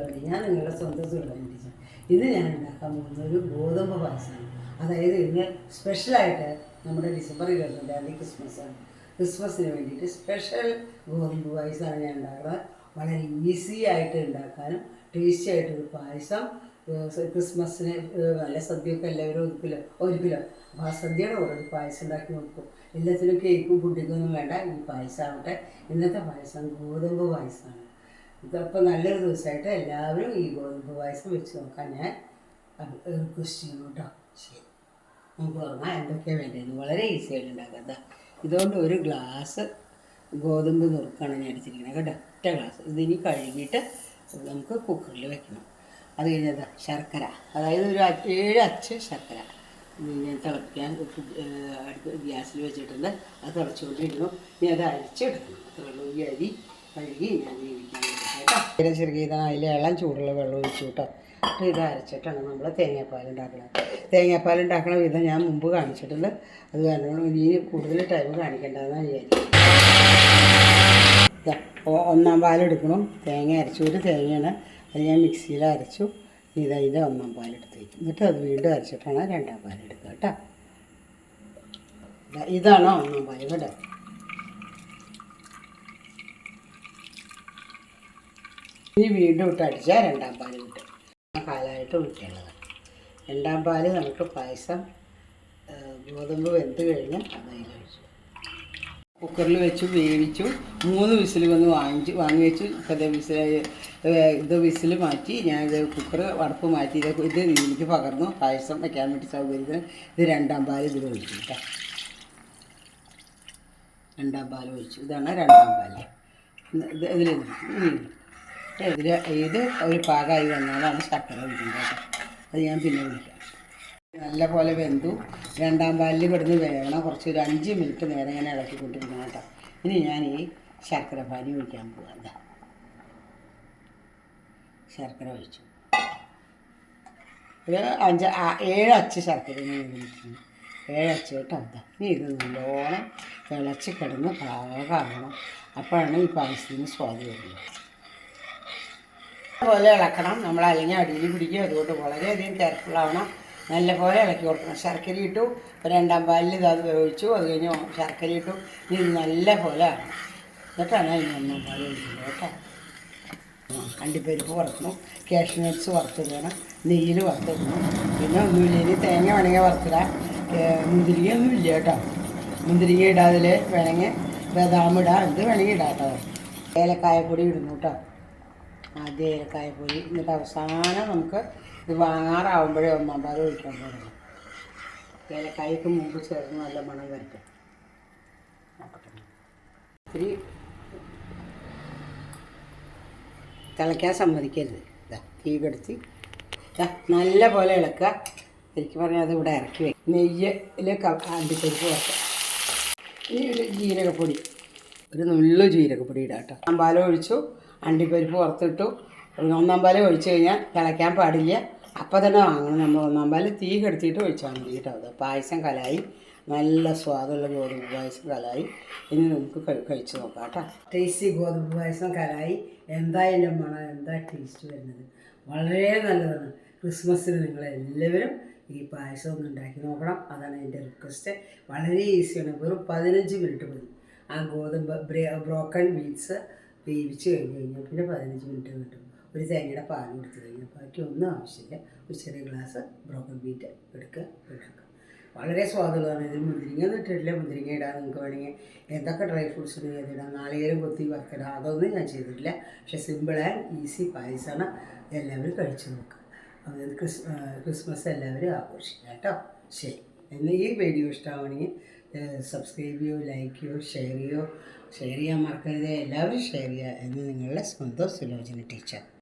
സുലഭി ഞാൻ നിങ്ങളുടെ സ്വന്തം സുലഭം ഇന്ന് ഞാൻ ഉണ്ടാക്കാൻ പോകുന്ന ഒരു ഗോതമ്പ് പായസമാണ്. അതായത് ഇന്ന് സ്പെഷ്യലായിട്ട് നമ്മുടെ ഡിസംബർ ഇരുപത്തിരണ്ടാം തീയതി ക്രിസ്മസാണ് ക്രിസ്മസിന് വേണ്ടിയിട്ട് സ്പെഷ്യൽ ഗോതമ്പ് പായസമാണ് ഞാൻ ഉണ്ടാക്കുന്നത്. വളരെ ഈസി ആയിട്ട് ഉണ്ടാക്കാനും ടേസ്റ്റി ആയിട്ടൊരു പായസം ക്രിസ്മസിന് നല്ല സദ്യയൊക്കെ എല്ലാവരും ഒരുക്കിലോ ഒരുക്കിലോ അപ്പോൾ ആ സദ്യയുടെ കൂടെ ഒരു പായസം ഉണ്ടാക്കി നോക്കും എല്ലാത്തിനും കേക്കും പുഡിങ്ങൊന്നും വേണ്ട ഈ പായസമാവട്ടെ ഇന്നത്തെ പായസം ഗോതമ്പ് പായസമാണ്. ഇതപ്പോൾ നല്ലൊരു ദിവസമായിട്ട് എല്ലാവരും ഈ ഗോതമ്പ് പായസം വെച്ച് നോക്കാൻ ഞാൻ റിക്വസ്റ്റ് ചെയ്യുന്നു കേട്ടോ ശരി. നമുക്ക് പറഞ്ഞാൽ എന്തൊക്കെയാണ് വേണ്ടത്? വളരെ ഈസി ആയിട്ട് ഉണ്ടാക്കാം ഇതുകൊണ്ട് ഒരു ഗ്ലാസ് ഗോതമ്പ് നുറുക്കാണ് ഞാൻ അടിച്ചിരിക്കുന്നത് കേട്ടോ. ഒറ്റ ഗ്ലാസ് ഇതിനി കഴുകിയിട്ട് നമുക്ക് കുക്കറിൽ വെക്കണം. അത് കഴിഞ്ഞതാ ശർക്കര. അതായത് ഒരു ഏഴ് അച്ച് ശർക്കര. ഞാൻ തിളപ്പിക്കാൻ ഗ്യാസിൽ വെച്ചിട്ടുണ്ട്. അത് തിളച്ചുകൊണ്ടിരിക്കുന്നു. ഇനി അത് അരിച്ചെടുക്കണം. അത്രേ ഉള്ളൂ. ഈ അരി കഴുകി ഞാൻ വേവിക്കാൻ ചെറുകീതാണ് അതിൽ ഇളം ചൂടുള്ള വെള്ളം ഒഴിച്ചു കേട്ടോ. ഇത് അരച്ചിട്ടാണ് നമ്മൾ തേങ്ങാപ്പാൽ ഉണ്ടാക്കുന്നത് തേങ്ങാപ്പാൽ ഉണ്ടാക്കുന്ന വിധം ഞാൻ മുമ്പ് കാണിച്ചിട്ടുണ്ട്. അത് കാരണം ഇനി കൂടുതൽ ടൈം കാണിക്കേണ്ടതെന്ന് വിചാരിക്കും ഒന്നാം പാലെടുക്കണം തേങ്ങ അരച്ചു. ഒരു തേങ്ങയാണ്. അത് ഞാൻ മിക്സിയിൽ അരച്ചു. ഇത് അതിന്റെ ഒന്നാം പാലെടുത്ത് വയ്ക്കും എന്നിട്ട് അത് വീണ്ടും അരച്ചിട്ടാണ് രണ്ടാം പാലെടുക്കുക കേട്ടോ. ഇതാണ് ഒന്നാം പാൽ കേട്ടോ ഇനി വീണ്ടും ഇട്ട് അടിച്ചാൽ രണ്ടാം പാൽ കിട്ടും. കാലമായിട്ട് ഒഴിക്കാനുള്ളതാണ് രണ്ടാം പാൽ നമുക്ക് പായസം ഗോതമ്പ് വെന്ത് കഴിഞ്ഞാൽ അത് അതിലൊഴിച്ചു. കുക്കറിൽ വെച്ചു വേവിച്ചു. മൂന്ന് വിസിൽ വന്ന് വാങ്ങിച്ചു വാങ്ങി വെച്ചു. അതേ വിസിൽ ഇത് വിസിൽ മാറ്റി ഞാൻ ഇത് കുക്കർ വടപ്പ് മാറ്റി ഇത് ഇത് എനിക്ക് പകർന്നു. പായസം വയ്ക്കാൻ വേണ്ടി സൗകര്യത്തിന് ഇത് രണ്ടാം പാൽ ഇതിൽ ഒഴിച്ചു കേട്ടോ. രണ്ടാം പാൽ ഒഴിച്ചു. ഇതാണ് രണ്ടാം പാൽ. ഇത് ഇതിൽ ഇതിൽ ഇത് ഒരു പാകമായി വന്നാലാണ് ശർക്കര കേട്ടോ അത് ഞാൻ പിന്നെ വിളിക്കാം. നല്ല പോലെ വെന്തു. രണ്ടാം പാലിൽ കിടന്ന് വേവണം. കുറച്ച് ഒരു അഞ്ച് മിനിറ്റ് നേരം ഇങ്ങനെ ഇളക്കിക്കൊണ്ടിരിക്കണം കേട്ടോ. ഇനി ഞാൻ ഈ ശർക്കര പാനി ഒഴിക്കാൻ പോകാം ശർക്കര ഒഴിച്ചു. ഒരു അഞ്ച് ഏഴ് അച്ച് ശർക്കര ഒഴിക്കുന്നു ഏഴ് കേട്ടോ. എന്താ ഇനി ഇത് നല്ലോണം തിളച്ച് കിടന്ന് പാകമാകണം അപ്പോഴാണ് ഈ പായസത്തിന് സ്വാദ് വരുന്നത്. പോലെ ഇളക്കണം. നമ്മൾ അല്ലെങ്കിൽ അടിയിൽ പിടിക്കും. അതുകൊണ്ട് വളരെയധികം കെയർഫുൾ ആവണം. നല്ലപോലെ ഇളക്കി കൊടുക്കണം. ശർക്കര ഇട്ടു. രണ്ടാം പാലിൽ ഇത് അത് ഒഴിച്ചു അത് കഴിഞ്ഞ് ശർക്കര ഇട്ടു. ഇത് നല്ല പോലെ ആണ് എന്നിട്ടാണ് അതിന് ഒന്നാം പാൽ ഒഴിക്കുന്നത് കേട്ടോ. കണ്ടിപ്പരിപ്പ് വറുക്കണം. കാഷ്യൂ നട്ട്സ് വറുത്തിടണം. നെയ്യിൽ വറുത്തിടണം. പിന്നെ ഒന്നുമില്ല. ഇനി തേങ്ങ വേണമെങ്കിൽ വറുത്തിടാം. മുന്തിരിക ഒന്നുമില്ല കേട്ടോ. മുന്തിരിങ്ങ ഇടാതിൽ വേണമെങ്കിൽ ബദാം ഇടാം. എന്ത് വേണമെങ്കിൽ ഇടാം കേട്ടോ. ഏലക്കായപ്പൊടി ഇടുന്നു കേട്ടോ. ആദ്യം ഏലക്കായപ്പൊടി എന്നിട്ട് അവസാനം നമുക്ക് ഇത് വാങ്ങാറാവുമ്പോഴേ ഒന്നാം പാൽ ഒഴിക്കാൻ പാടുള്ളൂ ഏലക്കായ്ക്ക് മുമ്പ് ചേർന്ന് നല്ല മണം വരട്ടെ. ഇത്തിരി തിളയ്ക്കാൻ സമ്മതിക്കരുത്. ഇതാ തീ കെടുത്തി. നല്ല പോലെ ഇളക്കുക. എനിക്ക് പറഞ്ഞാൽ അത് ഇവിടെ ഇറക്കി വയ്ക്കും നെയ്യിൽ അണ്ടിപ്പരിപ്പ് വറുക്കുക ഇനി ഒരു ജീരകപ്പൊടി. ഒരു നുള്ളു ജീരകപ്പൊടി ഇടാം കേട്ടോ. അമ്പാലം ഒഴിച്ചു. അണ്ടിപ്പരിപ്പ് പുറത്തിട്ടു. ഒന്നാം പാലം ഒഴിച്ചു കഴിഞ്ഞാൽ തിളയ്ക്കാൻ പാടില്ല. അപ്പോൾ തന്നെ വാങ്ങണം. നമ്മൾ ഒന്നാം പാൽ തീ കെടുത്തിയിട്ട് ഒഴിച്ചാൽ മതി കേട്ടോ. അത് പായസം കലായി. നല്ല സ്വാദുള്ള ഗോതമ്പ് പായസം കലായി. ഇനി നമുക്ക് കഴിച്ചു നോക്കാം കേട്ടോ. ടേസ്റ്റി ഗോതമ്പ് പായസം കലായി. എന്തായാലും മണം? എന്താ ടേസ്റ്റ് വരുന്നത്? വളരെ നല്ലതാണ്. ക്രിസ്മസിന് നിങ്ങളെല്ലാവരും ഈ പായസം ഒന്ന് ഉണ്ടാക്കി നോക്കണം. അതാണ് എന്റെ റിക്വസ്റ്റ് വളരെ ഈസിയാണ് വെറും പതിനഞ്ച് മിനിറ്റ് മതി. ആ ഗോതമ്പ് ബ്രേ ബ്രോക്കൺ ബീറ്റ്സ് വേവിച്ച് കഴിഞ്ഞ് കഴിഞ്ഞാൽ പിന്നെ പതിനഞ്ച് മിനിറ്റ് കിട്ടും. ഒരു തേങ്ങയുടെ പാൽ കൊടുത്ത് കഴിഞ്ഞാൽ ബാക്കി ഒന്നും ആവശ്യമില്ല. ഒരു ചെറിയ ഗ്ലാസ് ബ്രോക്കൺ ബീറ്റ് എടുക്കുക ഉണ്ടാക്കുക വളരെ സ്വാദുള്ളതാണ്. ഇതിൽ മുന്തിരിങ്ങ ഇട്ടിട്ടില്ല. മുന്തിരിങ്ങ ഇടാൻ നിങ്ങൾക്ക് വേണമെങ്കിൽ എന്തൊക്കെ ഡ്രൈ ഫ്രൂട്ട്സ് ഉണ്ടെങ്കിൽ ഇടാം. നാളികേരം കൊത്തി വറുത്തിടാം അതൊന്നും ഞാൻ ചെയ്തിട്ടില്ല. പക്ഷെ സിമ്പിൾ ആൻഡ് ഈസി പായസമാണ് എല്ലാവരും കഴിച്ചു നോക്കുക. അത് ക്രിസ് ക്രിസ്മസ് എല്ലാവരും ആഘോഷിക്കാം കേട്ടോ. ശരി. എന്നാൽ ഈ വീഡിയോ ഇഷ്ടമാണെങ്കിൽ സബ്സ്ക്രൈബ് ചെയ്യോ ലൈക്ക് ചെയ്യോ ഷെയർ ചെയ്യോ ഷെയർ ചെയ്യാൻ മറക്കരുത്. എല്ലാവരും ഷെയർ ചെയ്യുക. എന്ന് നിങ്ങളുടെ സ്വന്തം സുലോചന ടീച്ചർ